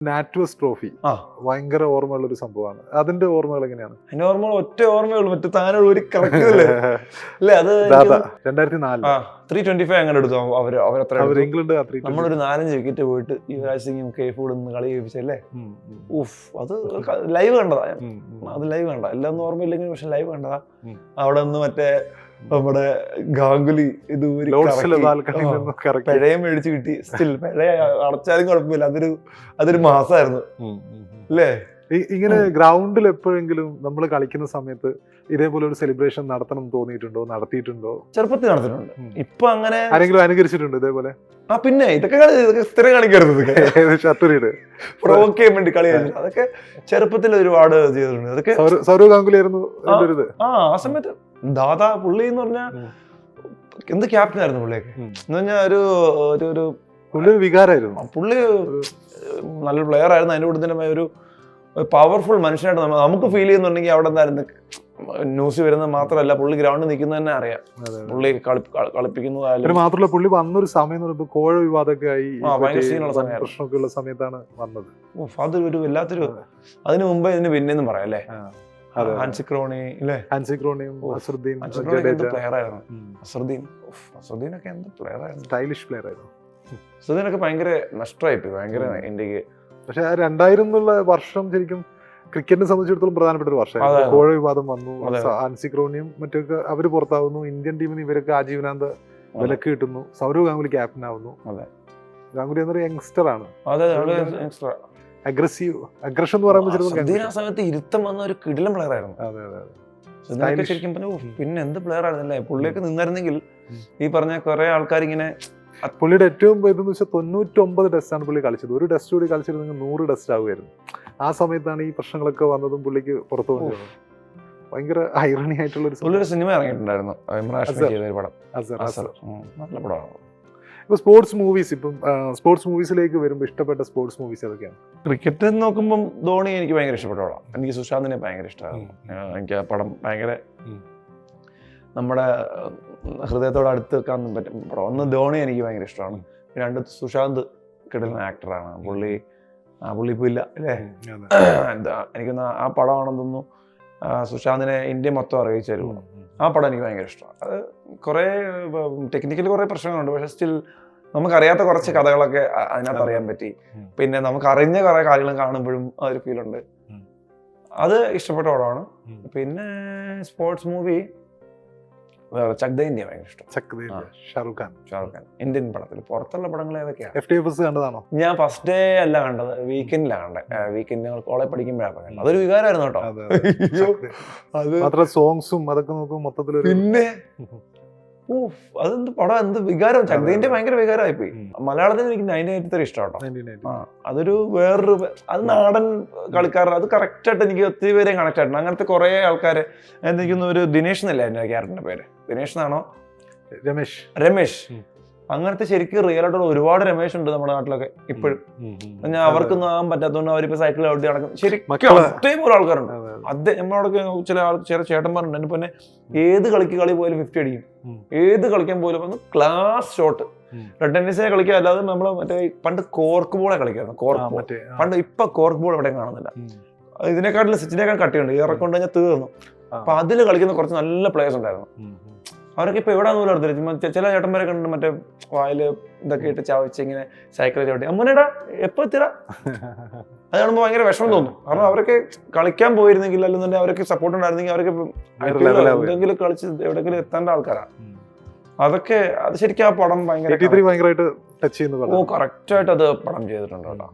നാറ്റ്വസ് trophy. ആ. ഭയങ്കര ഓർമ്മയുള്ള ഒരു സംഭവമാണ്. അതിന്റെ ഓർമ്മകൾ എങ്ങനെയാണ്? അതിന്റെ ഓർമ്മകൾ ഒറ്റ ഓർമ്മയുള്ളൂ. മറ്റേ താനുള്ള ഒരു അല്ലേ അത് രണ്ടായിരത്തി നാല് ത്രീ ട്വന്റി ഫൈവ് അങ്ങനെ എടുത്തു. അവർ അവരത്ര. ഇംഗ്ലണ്ട് ആ 320. നമ്മളൊരു നാലഞ്ച് വിക്കറ്റ് പോയിട്ട് യുവരാജ് സിംഗും കെ ഫൂഡ് കളി കഴിപ്പിച്ചല്ലേ ഉഫ് അത് ലൈവ് കണ്ടതാ. അത് ലൈവ് കണ്ട എല്ലാം ഒന്നും ഓർമ്മയില്ലെങ്കിലും പക്ഷെ ലൈവ് കണ്ടതാ. അവിടെ നിന്ന് മറ്റേ നമ്മുടെ ഗാംഗുലി ഇത് പിഴയും മേടിച്ച് കിട്ടി. സ്റ്റിൽ പിഴ അടച്ചാലും കുഴപ്പമില്ല. അതൊരു അതൊരു മാസമായിരുന്നു. അല്ലേ? ഇങ്ങനെ ഗ്രൗണ്ടിൽ എപ്പോഴെങ്കിലും നമ്മൾ കളിക്കുന്ന സമയത്ത് ഇതേപോലെ ഒരു സെലിബ്രേഷൻ നടത്തണം തോന്നിയിട്ടുണ്ടോ? നടത്തിയിട്ടുണ്ടോ? ചെറുപ്പത്തിൽ നടത്തിയിട്ടുണ്ട്. ഇപ്പൊ അങ്ങനെ ആരെങ്കിലും അനുകരിച്ചിട്ടുണ്ട് ഇതേപോലെ? ആ പിന്നെ ഇതൊക്കെ ഇതൊക്കെ സ്ഥിരം കളിക്കരുത് ഷത്തുരിയുടെ പ്രൊവോക്ക് ചെയ്യാൻ വേണ്ടി കളി അതൊക്കെ ചെറുപ്പത്തിൽ ഒരുപാട് ചെയ്തിട്ടുണ്ട്. അതൊക്കെ സൗര- സൗരവ് ഗാംഗുലി ആയിരുന്നു ആ ആ സമയത്ത് ദാദാ പുള്ളി എന്ന് പറഞ്ഞാൽ എന്ത് ക്യാപ്റ്റൻ ആയിരുന്നു പുള്ളിയൊക്കെ? എന്ന് പറഞ്ഞാൽ ഒരു ഒരു ഒരു പുള്ളി ഒരു വികാരമായിരുന്നു പുള്ളി നല്ലൊരു പ്ലെയർ ആയിരുന്നു. അതിന്റെ കൂടെ തന്നെ ഒരു പവർഫുൾ മനുഷ്യനായിട്ട് നമ്മൾ നമുക്ക് ഫീൽ ചെയ്യുന്നുണ്ടെങ്കിൽ അവിടെ എന്തായിരുന്നു ന്യൂസ് വരുന്നത് മാത്രമല്ല പുള്ളി ഗ്രൗണ്ടിൽ നിൽക്കുന്നത് തന്നെ അറിയാം. പുള്ളി കളിപ്പിക്കുന്നതായാലും മാത്രമല്ല പുള്ളി വന്നൊരു സമയം എന്ന് പറയുമ്പോൾ കോഴ വിവാദമൊക്കെ ആയി. പ്രശ്നമൊക്കെ ഉള്ള സമയത്താണ് വന്നത്. അതൊരു വല്ലാത്തൊരു അതിനു മുമ്പ് മുമ്പേ ഇതിന് പിന്നെന്നും പറയാം അല്ലേ? ആ, അതെ. ഹാൻസി ക്രോണി അല്ലേ ഹാൻസി ക്രോണിയും അസറുദ്ദീൻ ഹാൻസി ക്രോണി എന്ത് ജഡേജ പ്ലെയർ ആയിരുന്നു അസറുദ്ദീൻ ഉഫ്, അസറുദ്ദീനൊക്കെ എന്ത് പ്ലെയർ ആയിരുന്നു? സ്റ്റൈലിഷ് പ്ലെയർ ആയിരുന്നു. അസറുദ്ദീനൊക്കെ ഭയങ്കര നഷ്ടമായിപ്പോയി ഭയങ്കര ഉം. ഇന്ത്യയ്ക്ക്. പക്ഷെ ആ രണ്ടായിരം എന്നുള്ള വർഷം ശരിക്കും ക്രിക്കറ്റിനെ സംബന്ധിച്ചിടത്തോളം പ്രധാനപ്പെട്ട ഒരു വർഷമായിരുന്നു. കോഴ വിവാദം വന്നു അതെ. സ- ഹാൻസി ക്രോണിയും മറ്റൊക്കെ അവർ പുറത്താവുന്നു. ഇന്ത്യൻ ടീമിന് ഇവരൊക്കെ ആജീവനാന്ത വിലക്ക് കിട്ടുന്നു. സൗരവ് ഗാംഗുലി ക്യാപ്റ്റൻ ആവുന്നു. ഗാംഗുലി എന്നൊരു യങ്സ്റ്റർ ആണ്. അഗ്രസീവ് അഗ്രഷൻ എന്ന് പറയുമ്പോൾ ആ സമയത്ത് ഇരുത്തം വന്ന ഒരു കിടിലം പ്ലെയർ ആയിരുന്നു. അതെ അതെ. ശരിക്കും പറഞ്ഞു പിന്നെ എന്ത് പ്ലെയർ ആയിരുന്നല്ലേ? പുള്ളിയൊക്കെ നിന്നായിരുന്നെങ്കിൽ ഈ പറഞ്ഞ കുറെ ആൾക്കാർ ഇങ്ങനെ പുള്ളിയുടെ ഏറ്റവും ഇതെന്ന് വെച്ചാൽ തൊണ്ണൂറ്റൊമ്പത് ടെസ്റ്റാണ് പുള്ളി കളിച്ചത്. ഒരു ടെസ്റ്റ് കൂടി കളിച്ചിരുന്നെങ്കിൽ നൂറ് ടെസ്റ്റ് ആവുമായിരുന്നു. ആ സമയത്താണ് ഈ പ്രശ്നങ്ങളൊക്കെ വന്നതും പുള്ളിക്ക് പുറത്തു വന്നത് ഭയങ്കര ഐറണി ആയിട്ടുള്ള ഒരു സിനിമ ഇറങ്ങിയിട്ടുണ്ടായിരുന്നു. പടം. നല്ല പടമാണ്. ഇപ്പൊ സ്പോർട്സ് മൂവീസ് ഇപ്പം സ്പോർട്സ് മൂവീസിലേക്ക് വരുമ്പോൾ ഇഷ്ടപ്പെട്ട സ്പോർട്സ് മൂവീസ് ഏതൊക്കെയാണ് ക്രിക്കറ്റ് നോക്കുമ്പം ധോണി എനിക്ക് ഭയങ്കര ഇഷ്ടപ്പെട്ടോളാം പടം എനിക്ക് സുശാന്തിനെ ഭയങ്കര ഇഷ്ടമായിരുന്നു ഉം. എനിക്ക് ആ പടം ഭയങ്കര. നമ്മുടെ ഹൃദയത്തോട് അടുത്ത് വെക്കാൻ പറ്റും പടം ഒന്ന് ധോണി എനിക്ക് ഭയങ്കര ഇഷ്ടമാണ്. രണ്ട് സുശാന്ത് കിടന്ന ആക്ടറാണ് പുള്ളി ആ പുള്ളി ഇപ്പോൾ ഇല്ല അല്ലേ. എന്താ എനിക്കൊന്ന് ആ പടമാണെന്ന് തോന്നുന്നു സുശാന്തിനെ ഇന്ത്യ മൊത്തം അറിയിച്ചു തരുമോ. ആ പടം എനിക്ക് ഭയങ്കര ഇഷ്ടമാണ്. അത് കുറേ ടെക്നിക്കലി കുറേ പ്രശ്നങ്ങളുണ്ട്. പക്ഷെ സ്റ്റിൽ നമുക്കറിയാത്ത കുറച്ച് കഥകളൊക്കെ അതിനകത്ത് അറിയാൻ പറ്റി. പിന്നെ നമുക്ക് അറിഞ്ഞ കുറേ കാര്യങ്ങൾ കാണുമ്പോഴും ആ ഒരു ഫീലുണ്ട് അത് ഇഷ്ടപ്പെട്ട പടമാണ്. പിന്നെ സ്പോർട്സ് മൂവി വേറെ ചക് ദ ഇന്ത്യ ഭയങ്കര ഇഷ്ടം. ഷാറുഖ് ഖാൻ. ഷാറുഖ് ഖാൻ. ഇന്ത്യൻ പടത്തിൽ പുറത്തുള്ള പടങ്ങൾ ഏതൊക്കെയാണ് എഫ് ടി എഫ് കണ്ടതാണോ? ഞാൻ ഫസ്റ്റ് ഡേ അല്ല കണ്ടത് വീക്കെൻഡിലാണ് കണ്ടത് വീക്കെൻഡ് ഞങ്ങൾ കോളേജ് പഠിക്കുമ്പോഴാണ് കണ്ടത്. അതൊരു വികാരമായിരുന്നു കേട്ടോ. അതെ, സോങ്സും അതൊക്കെ നോക്കുമ്പോൾ മൊത്തത്തിൽ പിന്നെ? ഊഫ്, അതെന്ത് പടം എന്ത് വികാരം? ചക്രേന്റെ ഭയങ്കര വികാരമായി പോയി. മലയാളത്തിൽ എനിക്ക് നയന്റി എയ്റ്റി ത്രീ ഇഷ്ടം കേട്ടോ. 1990. അതൊരു വേറൊരു അത് നാടൻ കളിക്കാർ അത് കറക്റ്റ് ആയിട്ട് എനിക്ക് ഒത്തിരി പേരെയും കണക്ട് ആയിട്ടുണ്ട്. അങ്ങനത്തെ കുറെ ആൾക്കാര് എനിക്കൊന്ന് ഒരു ദിനേഷ് എന്നല്ലേ എന്റെ ക്യാരക്ടറിന്റെ പേര്? ദിനേഷ് എന്നാണോ? രമേശ്. രമേശ്. അങ്ങനത്തെ ശരിക്കും റിയൽ ആയിട്ടുള്ള ഒരുപാട് രമേശ് ഉണ്ട് നമ്മുടെ നാട്ടിലൊക്കെ ഇപ്പോഴും. ഞാൻ അവർക്കൊന്നും ആകാൻ പറ്റാത്തതുകൊണ്ട് അവരിപ്പോ സൈക്കിൾ ഓടി നടക്കും ശരി ഒത്തിരി പോലെ ആൾക്കാരുണ്ട്. അതെ, നമ്മളോടൊക്കെ ചില ആൾ ചില ചേട്ടന്മാരുണ്ട്. എന്നെ പിന്നെ ഏത് കളിക്ക് കളി പോയാലും ഫിഫ്റ്റി അടിക്കും. ഏത് കളിക്കാൻ പോലും ഒന്ന് ക്ലാസ് ഷോട്ട്. റെഡ് ടെന്നീസിനെ കളിക്കുക അല്ലാതെ നമ്മൾ മറ്റേ പണ്ട് കോർക്ക് ബോളെ കളിക്കായിരുന്നു. കോർക്ക് ബോൾ പണ്ട് ഇപ്പൊ കോർക്ക് ബോൾ എവിടെയും കാണുന്നില്ല. ഇതിനെക്കാട്ടിലും സിറ്റിനേക്കാൾ കട്ടിയുണ്ട്. ഇറക്കൊണ്ട് കഴിഞ്ഞാൽ തീർന്നു. അപ്പൊ അതിൽ കളിക്കുന്ന കുറച്ച് നല്ല പ്ലേയേഴ്സ് ഉണ്ടായിരുന്നു. അവരൊക്കെ ഇപ്പൊ എവിടെ പോലും ചെ- ചില ചേട്ടന്മാരെ കണ്ട് മറ്റേ വായിൽ ഇതൊക്കെ ഇട്ട് ചവച്ച് ഇങ്ങനെ സൈക്കിൾ ചവിട്ടി അമ്മനേടാ എപ്പോ എത്തിടാ അത് കാണുമ്പോൾ ഭയങ്കര വിഷമം തോന്നും. കാരണം അവരൊക്കെ കളിക്കാൻ പോയിരുന്നെങ്കിൽ അല്ലെന്നുണ്ടെങ്കിൽ അവരൊക്കെ സപ്പോർട്ട് ഉണ്ടായിരുന്നെങ്കിൽ അവരൊക്കെ. എന്തെങ്കിലും കളിച്ച് എവിടെയെങ്കിലും എത്തേണ്ട ആൾക്കാരാണ് അതൊക്കെ അത് ശരിക്കും ആ പടം ഭയങ്കര 83 ഭയങ്കരമായിട്ട് ടച്ച് ചെയ്യുന്ന ഓ പടം കറക്റ്റ് ആയിട്ട് അത് പടം ചെയ്തിട്ടുണ്ട് കേട്ടോ.